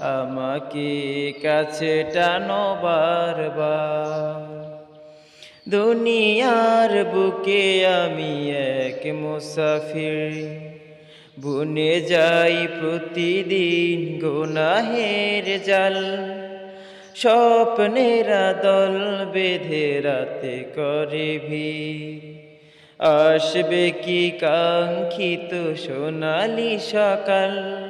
আমাকে কাছে টানো বারবার। দুনিয়ার বুকে আমি এক মুসাফির। বুনে যাই প্রতিদিন গোনাহের জাল। স্বপ্নেরা দল বেঁধে রাতে করে আসবে কি কাঙ্ক্ষিত সোনালি সকাল?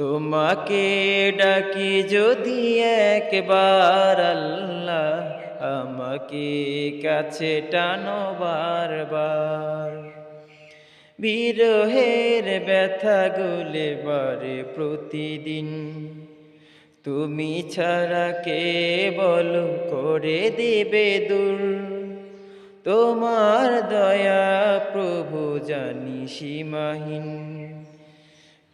তোমাকে ডাকি যদি একবার আল্লাহ আমাকে কাছে টানো বারবার। বিরহের ব্যথা গুলে বারে প্রতিদিন। তুমি ছাড়া কে বলো করে দেবে দূর? তোমার দয়া প্রভু জানি সীমাহীন।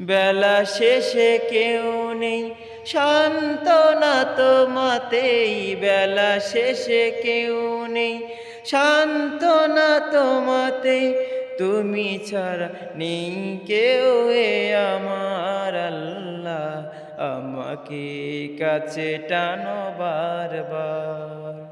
বেলা শেষে কেউ নেই। শান্তনা তোমাতেই বেলা শেষে কেউ নেই। শান্তনা তোমাতে তুমি ছাড়া নেই কেউ এ আমার আল্লাহ। আমাকে কাছে টানো বারবার।